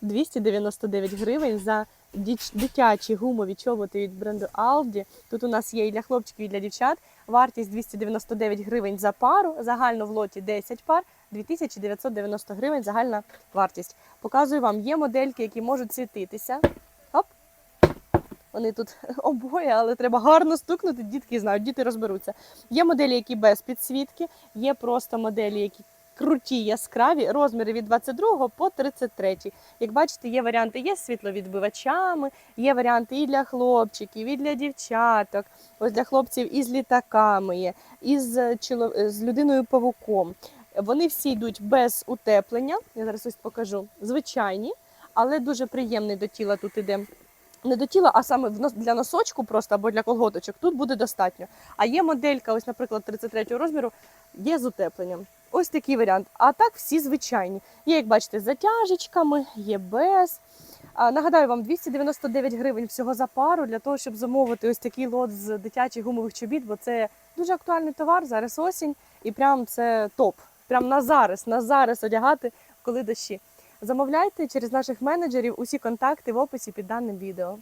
299 гривень за дитячі гумові чоботи від бренду Aldi. Тут у нас є і для хлопчиків, і для дівчат. Вартість 299 гривень за пару. Загально в лоті 10 пар, 2990 гривень загальна вартість. Показую вам, є модельки, які можуть світитися. Оп. Вони тут обоє, але треба гарно стукнути. Дітки знають, діти розберуться. Є моделі, які без підсвітки, є просто моделі, які круті, яскраві, розміри від 22 по 33. Як бачите, є варіанти є з світловідбивачами, є варіанти і для хлопчиків, і для дівчаток. Ось для хлопців і з літаками є, і з, чоло- з людиною павуком. Вони всі йдуть без утеплення. Я зараз ось покажу. Звичайні, але дуже приємний до тіла тут іде. Не до тіла, а саме для носочку просто або для колготочок. Тут буде достатньо. А є моделька, ось, наприклад, 33 розміру, є з утепленням. Ось такий варіант. А так всі звичайні. Є, як бачите, з затяжечками, є без. Нагадаю вам, 299 гривень всього за пару для того, щоб замовити ось такий лот з дитячих гумових чобіт, бо це дуже актуальний товар, зараз осінь, і прям це топ. Прям на зараз, на зараз одягати, коли дощі. Замовляйте через наших менеджерів усі контакти в описі під даним відео.